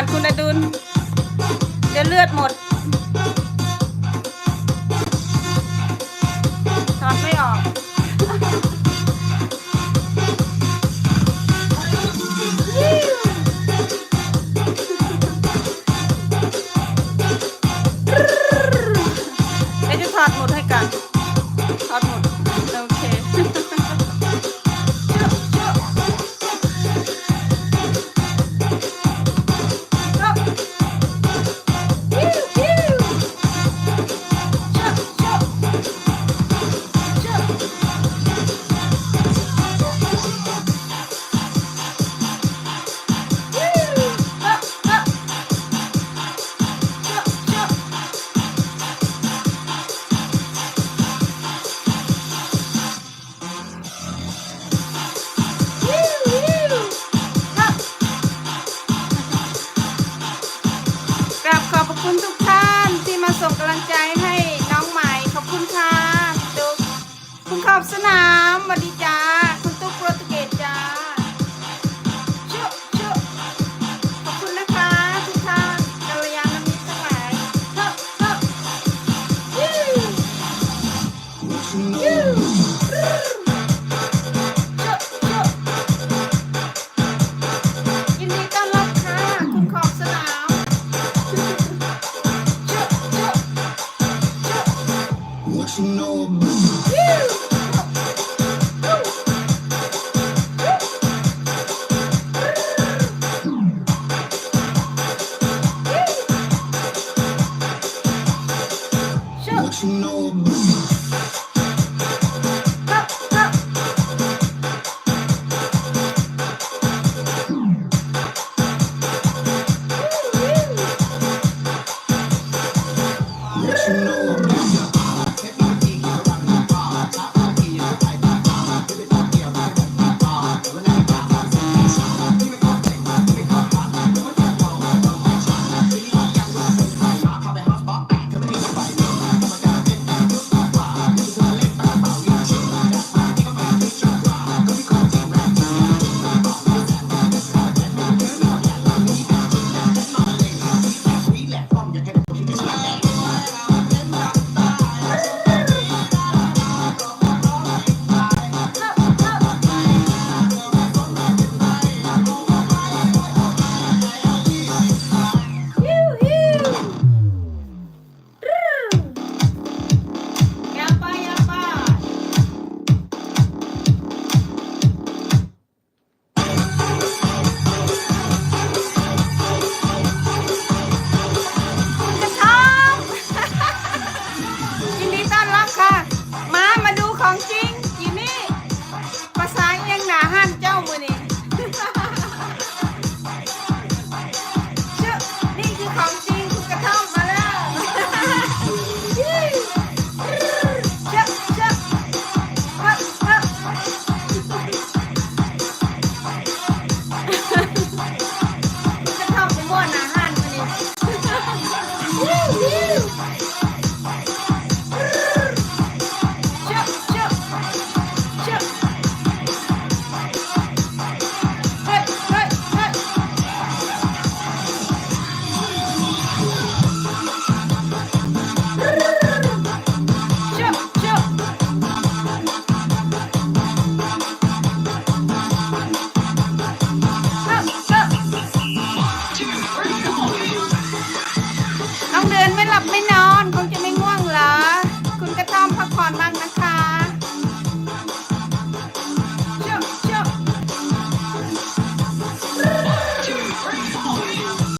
ให้ก่อนคุณอดุลเดี๋ยวเลือดหมดถอดไม่ออกเดี๋ยวจะถอดหมดให้กันถอดหมด คุณทุกท่านที่มาส่งกำลังใจให้น้องใหม่ ขอบคุณค่ะคุกคุณขอบสนามสวัสดีจ้า what you know about. you know